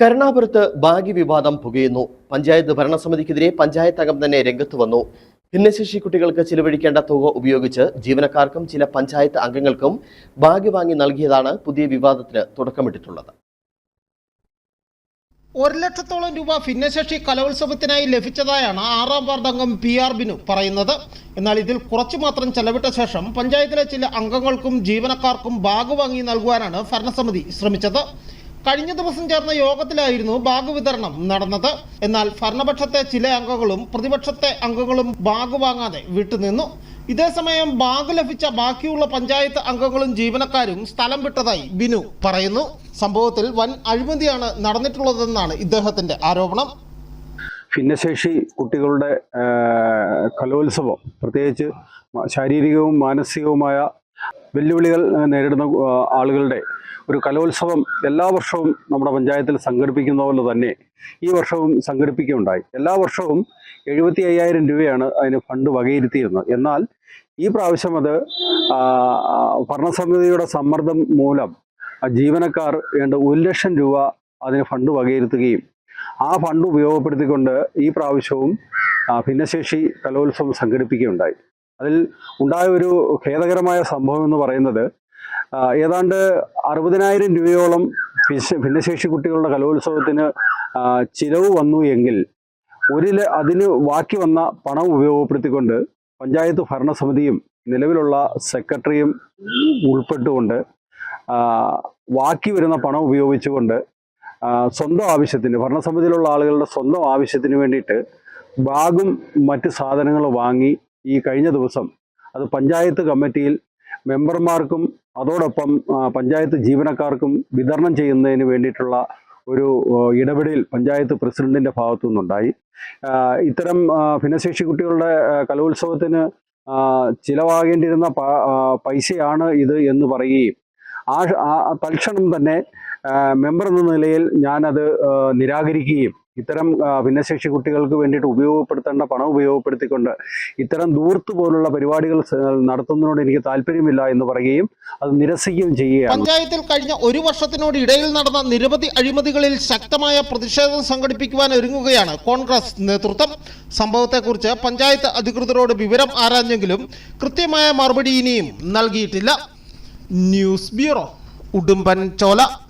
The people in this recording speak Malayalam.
കരുണാപുരത്ത് ഭാഗ്യ വിവാദം പുകയുന്നു. പഞ്ചായത്ത് ഭരണസമിതിക്കെതിരെ പഞ്ചായത്ത് അംഗം തന്നെ രംഗത്ത് വന്നു. ഭിന്നശേഷി കുട്ടികൾക്ക് ചിലവഴിക്കേണ്ട തുക ഉപയോഗിച്ച് ജീവനക്കാർക്കും ചില പഞ്ചായത്ത് അംഗങ്ങൾക്കും ഭാഗ്യ വാങ്ങി നൽകിയതാണ് പുതിയ വിവാദത്തിന് തുടക്കമിട്ടിട്ടുള്ളത്. ഒരു ലക്ഷത്തോളം രൂപ ഭിന്നശേഷി കലോത്സവത്തിനായി ലഭിച്ചതായാണ് ആറാം വാർഡ് അംഗം പി ആർ ബിനു പറയുന്നത്. എന്നാൽ ഇതിൽ കുറച്ചു മാത്രം ചെലവിട്ട ശേഷം പഞ്ചായത്തിലെ ചില അംഗങ്ങൾക്കും ജീവനക്കാർക്കും ബാഗ് വാങ്ങി നൽകുവാനാണ് ഭരണസമിതി ശ്രമിച്ചത്. കഴിഞ്ഞ ദിവസം ചേർന്ന യോഗത്തിലായിരുന്നു ബാഗ് വിതരണം നടന്നത്. എന്നാൽ ഭരണപക്ഷത്തെ ചില അംഗങ്ങളും പ്രതിപക്ഷത്തെ അംഗങ്ങളും ബാഗ് വാങ്ങാതെ വിട്ടുനിന്നു. ഇതേസമയം ബാഗ് ലഭിച്ച ബാക്കിയുള്ള പഞ്ചായത്ത് അംഗങ്ങളും ജീവനക്കാരും സ്ഥലം വിട്ടതായി ബിനു പറയുന്നു. സംഭവത്തിൽ വൻ അഴിമതിയാണ് നടന്നിട്ടുള്ളതെന്നാണ് ഇദ്ദേഹത്തിന്റെ ആരോപണം. ഭിന്നശേഷി കുട്ടികളുടെ കലോത്സവം പ്രത്യേകിച്ച് ശാരീരികവും മാനസികവുമായ വെല്ലുവിളികൾ നേരിടുന്ന ആളുകളുടെ ഒരു കലോത്സവം എല്ലാ വർഷവും നമ്മുടെ പഞ്ചായത്തിൽ സംഘടിപ്പിക്കുന്ന പോലെ തന്നെ ഈ വർഷവും സംഘടിപ്പിക്കുകയുണ്ടായി. എല്ലാ വർഷവും എഴുപത്തി അയ്യായിരം രൂപയാണ് അതിന് ഫണ്ട് വകയിരുത്തിയിരുന്നത്. എന്നാൽ ഈ പ്രാവശ്യം അത് ഭരണസമിതിയുടെ സമ്മർദ്ദം മൂലം ജീവനക്കാർ വേണ്ട ഒരു ലക്ഷം രൂപ അതിന് ഫണ്ട് വകയിരുത്തുകയും ആ ഫണ്ട് ഉപയോഗപ്പെടുത്തിക്കൊണ്ട് ഈ പ്രാവശ്യവും ഭിന്നശേഷി കലോത്സവം സംഘടിപ്പിക്കുകയുണ്ടായി. അതിൽ ഉണ്ടായ ഒരു ഖേദകരമായ സംഭവം എന്ന് പറയുന്നത് ഏതാണ്ട് അറുപതിനായിരം രൂപയോളം ഭിന്ന- ഭിന്നശേഷി കുട്ടികളുടെ കലോത്സവത്തിന് ചിലവ് വന്നു എങ്കിൽ ഒരു ല- അതിന് ബാക്കി വന്ന പണം ഉപയോഗപ്പെടുത്തിക്കൊണ്ട് പഞ്ചായത്ത് ഭരണസമിതിയും നിലവിലുള്ള സെക്രട്ടറിയും ഉൾപ്പെട്ടുകൊണ്ട് ബാക്കി വരുന്ന പണം ഉപയോഗിച്ചുകൊണ്ട് സ്വന്തം ആവശ്യത്തിന് ഭരണസമിതിയിലുള്ള ആളുകളുടെ സ്വന്തം ആവശ്യത്തിന് വേണ്ടിയിട്ട് ബാഗും മറ്റ് സാധനങ്ങളും വാങ്ങി ഈ കഴിഞ്ഞ ദിവസം അത് പഞ്ചായത്ത് കമ്മിറ്റിയിൽ മെമ്പർമാർക്കും അതോടൊപ്പം പഞ്ചായത്ത് ജീവനക്കാർക്കും വിതരണം ചെയ്യുന്നതിന് വേണ്ടിയിട്ടുള്ള ഒരു ഇടപെടൽ പഞ്ചായത്ത് പ്രസിഡന്റിന്റെ ഭാഗത്തു നിന്നുണ്ടായി. ഇത്തരം ഭിന്നശേഷി കുട്ടികളുടെ കലോത്സവത്തിന് ചിലവാകേണ്ടിരുന്ന പൈസയാണ് ഇത് എന്ന് പറയുകയും ആ തൽക്ഷണം തന്നെ മെമ്പർ എന്ന നിലയിൽ ഞാനത് നിരാകരിക്കുകയും ഇത്തരം ഭിന്നശേഷി കുട്ടികൾക്ക് വേണ്ടിയിട്ട് ഉപയോഗപ്പെടുത്തേണ്ട പണം ഉപയോഗപ്പെടുത്തിക്കൊണ്ട് ഇത്തരം ദൂർത്ത് പോലുള്ള പരിപാടികൾ നടത്തുന്നതിനോട് എനിക്ക് താല്പര്യമില്ല എന്ന് പറയുകയും അത് നിരസിക്കുകയും ചെയ്യുകയാണ്. പഞ്ചായത്തിൽ കഴിഞ്ഞ ഒരു വർഷത്തിനോട് ഇടയിൽ നടന്ന നിരവധി അഴിമതികളിൽ ശക്തമായ പ്രതിഷേധം സംഘടിപ്പിക്കുവാൻ ഒരുങ്ങുകയാണ് കോൺഗ്രസ് നേതൃത്വം. സംഭവത്തെക്കുറിച്ച് പഞ്ചായത്ത് അധികൃതരോട് വിവരം ആരാഞ്ഞെങ്കിലും കൃത്യമായ മറുപടി ഇനിയും നൽകിയിട്ടില്ല. news bureau. Udumban colak